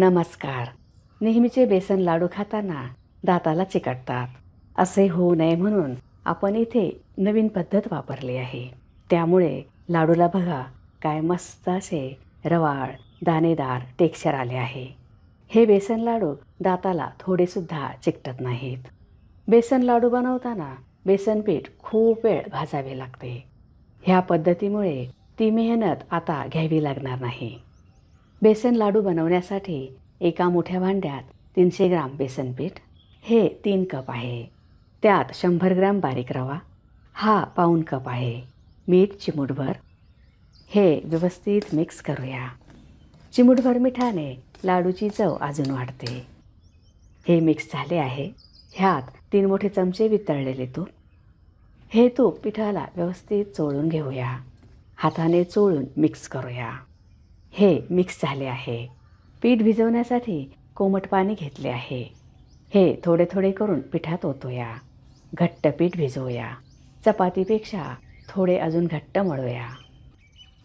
नमस्कार. नेहमीचे बेसन लाडू खाताना दाताला चिकटतात. असे होऊ नये म्हणून आपण इथे नवीन पद्धत वापरली आहे. त्यामुळे लाडूला बघा काय मस्त असे रवाळ दाणेदार टेक्स्चर आले आहे. हे बेसन लाडू दाताला थोडेसुद्धा चिकटत नाहीत. बेसन लाडू बनवताना बेसन पीठ खूप वेळ भाजावे लागते. ह्या पद्धतीमुळे ती मेहनत आता घ्यावी लागणार नाही. बेसन लाडू बनवण्यासाठी एका मोठ्या भांड्यात तीनशे ग्राम बेसन पीठ हे तीन कप आहे. त्यात शंभर ग्राम बारीक रवा हा पाऊण कप आहे. मीठ चिमूटभर हे व्यवस्थित मिक्स करूया. चिमूटभर मिठाने लाडूची चव अजून वाढते. हे मिक्स झाले आहे. ह्यात तीन मोठे चमचे वितळलेले तूप. हे तूप पिठाला व्यवस्थित चोळून घेऊया. हाताने चोळून मिक्स करूया. हे मिक्स झाले आहे. पीठ भिजवण्यासाठी कोमट पाणी घेतले आहे. हे थोडे थोडे करून पिठात ओतूया. घट्ट पीठ भिजवूया. चपातीपेक्षा थोडे अजून घट्ट मळूया.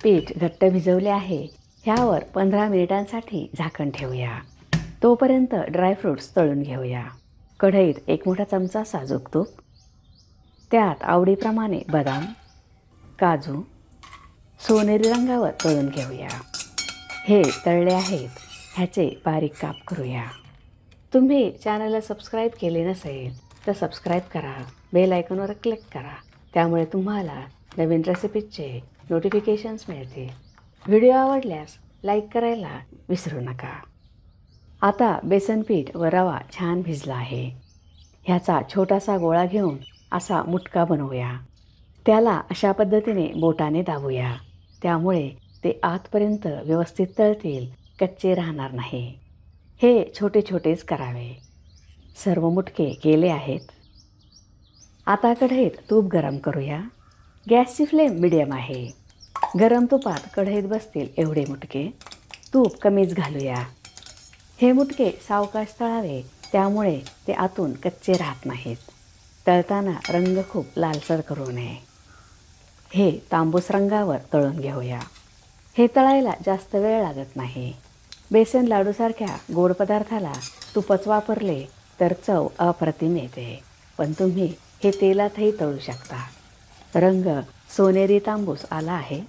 पीठ घट्ट भिजवले आहे ह्यावर पंधरा मिनिटांसाठी झाकण ठेवूया. तोपर्यंत ड्रायफ्रूट्स तळून घेऊया. कढईत एक मोठा चमचा साजूक तूप त्यात आवडीप्रमाणे बदाम काजू सोनेरी रंगावर तळून घेऊया. हे तळले आहेत. ह्याचे बारीक काप करूया. तुम्ही चॅनलला सबस्क्राईब केले नसेल तर सबस्क्राईब करा. बेल आयकॉनवर क्लिक करा. त्यामुळे तुम्हाला नवीन रेसिपीजचे नोटिफिकेशन्स मिळतील. व्हिडिओ आवडल्यास लाईक करायला विसरू नका. आता बेसन पीठ व रवा छान भिजला आहे. ह्याचा छोटासा गोळा घेऊन असा मुटका बनवूया. त्याला अशा पद्धतीने बोटाने दाबूया. त्यामुळे ते आतपर्यंत व्यवस्थित तळतील कच्चे राहणार नाही. हे छोटे छोटेच करावे. सर्व मुटके केले आहेत. आता कढईत तूप गरम करूया. गॅसची फ्लेम मिडियम आहे. गरम तुपात कढईत बसतील एवढे मुटके. तूप कमीच घालूया. हे मुटके सावकाश तळावे त्यामुळे ते आतून कच्चे राहत नाहीत. तळताना रंग खूप लालसर करू नये. हे तांबूस रंगावर तळून घेऊया. हे तळायला जास्त वेळ लागत नाही. बेसन लाडूसारख्या गोड पदार्थाला तुपच वापरले तर चव अप्रतिम येते. पण तुम्ही हे तेलातही तळू शकता. रंग सोनेरी तांबूस आला आहे.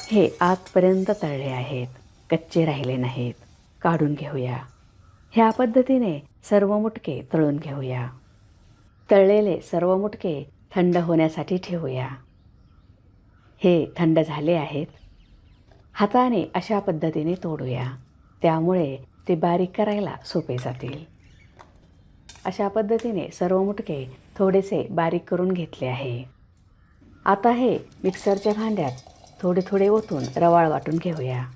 हे आतपर्यंत तळले आहेत. कच्चे राहिले नाहीत. काढून घेऊया. ह्या पद्धतीने सर्व मुटके तळून घेऊया. तळलेले सर्व मुटके थंड होण्यासाठी ठेवूया. हे थंड झाले आहेत. हाताने अशा पद्धतीने तोडूया. त्यामुळे ते बारीक करायला सोपे जातील. अशा पद्धतीने सर्व मुटके थोडेसे बारीक करून घेतले आहे. आता हे मिक्सरच्या भांड्यात थोडे थोडे ओतून रवाळ वाटून घेऊया.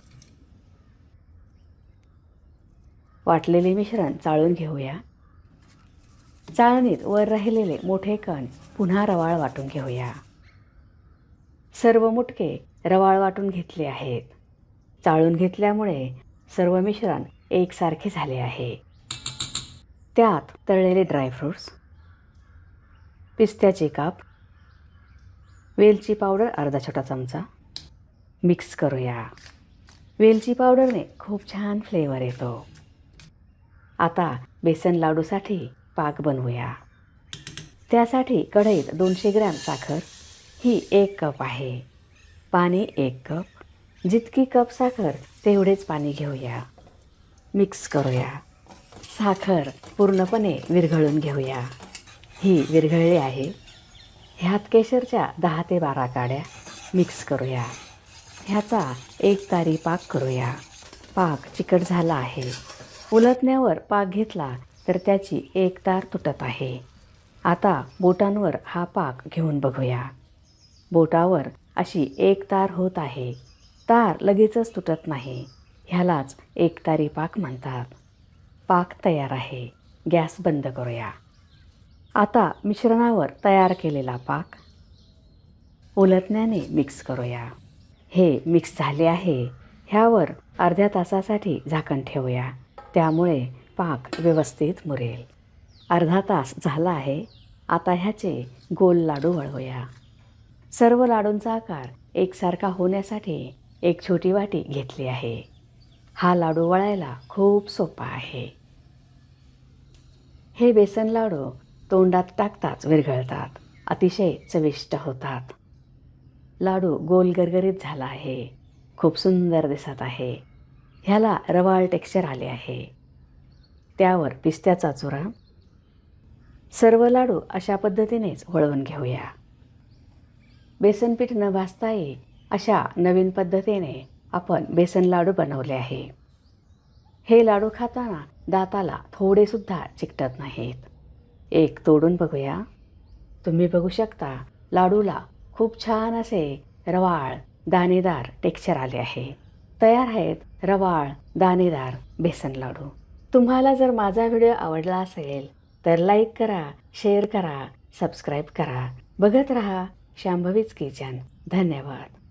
वाटलेले मिश्रण चाळून घेऊया. चाळणीत वर राहिलेले मोठे कण पुन्हा रवाळ वाटून घेऊया. सर्व मुटके रवाळ वाटून घेतले आहेत. चाळून घेतल्यामुळे सर्व मिश्रण एकसारखे झाले आहे. त्यात तळलेले ड्रायफ्रूट्स पिस्त्याचे काप वेलची पावडर अर्धा छोटा चमचा मिक्स करूया. वेलची पावडरने खूप छान फ्लेवर येतो. आता बेसन लाडूसाठी पाक बनवूया. त्यासाठी कढईत दोनशे ग्रॅम साखर ही एक कप आहे. पाणी एक कप. जितकी कप साखर तेवढेच पाणी घेऊया. मिक्स करूया. साखर पूर्णपणे विरघळून घेऊया. ही विरघळली आहे. ह्यात केशरच्या दहा ते बारा काड्या मिक्स करूया. ह्याचा एक तारी पाक करूया. पाक चिकट झाला आहे. उलटण्यावर पाक घेतला तर त्याची एक तार तुटत आहे. आता बोटांवर हा पाक घेऊन बघूया. बोटावर अशी एक तार होत आहे. तार लगेचच तुटत नाही. ह्यालाच एक तारी पाक म्हणतात. पाक तयार आहे. गॅस बंद करूया. आता मिश्रणावर तयार केलेला पाक उलटण्याने मिक्स करूया. हे मिक्स झाले आहे. ह्यावर अर्ध्या तासासाठी झाकण ठेवूया. त्यामुळे पाक व्यवस्थित मुरेल. अर्धा तास झाला आहे. आता ह्याचे गोल लाडू वळवूया. सर्व लाडूंचा आकार एकसारखा होण्यासाठी एक छोटी वाटी घेतली आहे. हा लाडू वळायला खूप सोपा आहे. हे बेसन लाडू तोंडात टाकताच विरघळतात अतिशय चविष्ट होतात. लाडू गोल गरगरीत झाला आहे खूप सुंदर दिसत आहे. ह्याला रवाळ टेक्स्चर आले आहे. त्यावर पिस्त्याचा चुरा. सर्व लाडू अशा पद्धतीनेच वळवून घेऊया. बेसनपीठ न भाजताही अशा नवीन पद्धतीने आपण बेसन लाडू बनवले आहे. हे लाडू खाताना दाताला थोडेसुद्धा चिकटत नाहीत. एक तोडून बघूया. तुम्ही बघू शकता लाडूला खूप छान असे रवाळ दाणेदार टेक्स्चर आले आहे. तयार आहेत रवाळ दाणेदार बेसन लाडू. तुम्हाला जर माझा व्हिडिओ आवडला असेल तर लाईक करा शेअर करा सबस्क्राईब करा. बघत रहा. शांभवीच किचन धन्यवाद.